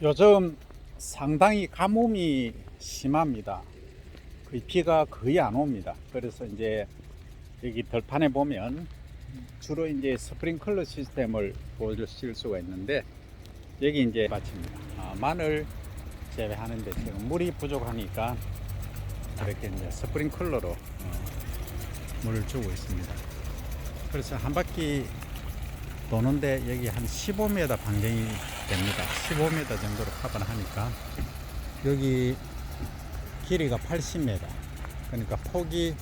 요즘 상당히 가뭄이 심합니다. 거의 비가 거의 안 옵니다. 그래서 이제 여기 들판에 보면 주로 이제 스프링클러 시스템을 보실 수가 있는데 여기 이제 마칩니다. 아, 마늘 재배하는데 지금 물이 부족하니까 이렇게 이제 스프링클러로 어, 물을 주고 있습니다. 그래서 한 바퀴 도는데 여기 한 15m 반경이 됩니다. 15m 정도로 커버를 하니까 여기 길이가 80m 그러니까 폭이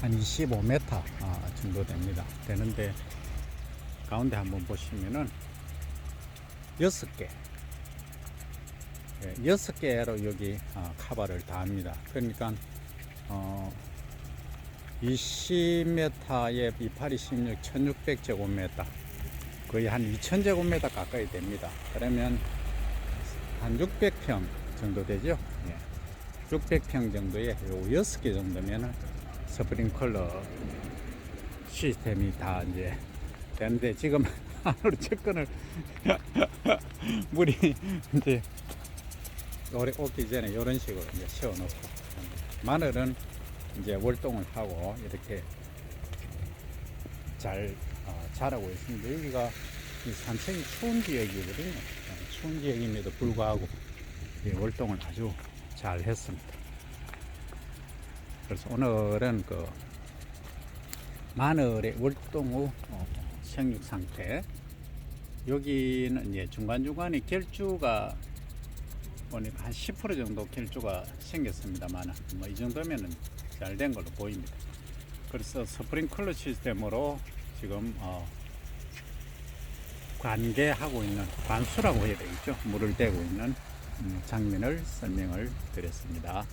한 25m 아, 정도 됩니다. 되는데 가운데 한번 보시면은 6개 예, 6개로 여기 어, 카바를 다 합니다. 그러니까 어, 20m에 28, 26, 1600제곱미터 거의 한 2000제곱미터 가까이 됩니다. 그러면 한 600평 정도 되죠. 예. 600평 정도에 요 6개 정도면은 스프링클러 시스템이 다 이제 되는데 지금 안으로 접근을 물이 이제 오래 오기 전에 이런 식으로 이제 세워놓고 마늘은 이제 월동을 하고 이렇게 잘 어, 자라고 있습니다. 여기가 이 산청이 추운 지역이거든요. 어, 추운 지역임에도 불구하고 이 월동을 아주 잘 했습니다. 그래서 오늘은 그 마늘의 월동 후 어, 생육 상태 여기는 이제 중간중간에 결주가 보니까 한 10% 정도 결주가 생겼습니다만 뭐 이 정도면은 잘 된 걸로 보입니다. 그래서 스프링클러 시스템으로 지금 어 관계하고 있는 관수라고 해야 되겠죠. 물을 대고 있는 음, 장면을 설명을 드렸습니다.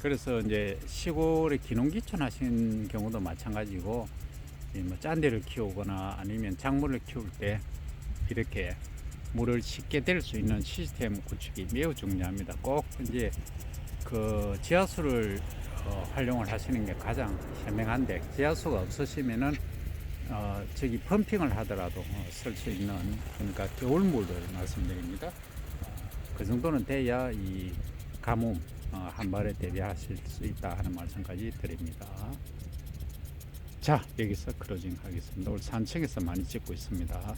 그래서 이제 시골에 기농기촌 하신 경우도 마찬가지고 이뭐 짠데를 키우거나 아니면 작물을 키울 때 이렇게 물을 쉽게 댈 수 있는 시스템 구축이 매우 중요합니다. 꼭 이제 그 지하수를 어, 활용을 하시는 게 가장 현명한데 지하수가 없으시면은 어, 저기 펌핑을 하더라도 어, 쓸수 있는 그러니까 겨울물을 말씀드립니다. 그 정도는 돼야 이 가뭄 어, 한 발에 대비하실 수 있다 하는 말씀까지 드립니다. 자 여기서 크로징 하겠습니다. 오늘 산책에서 많이 찍고 있습니다.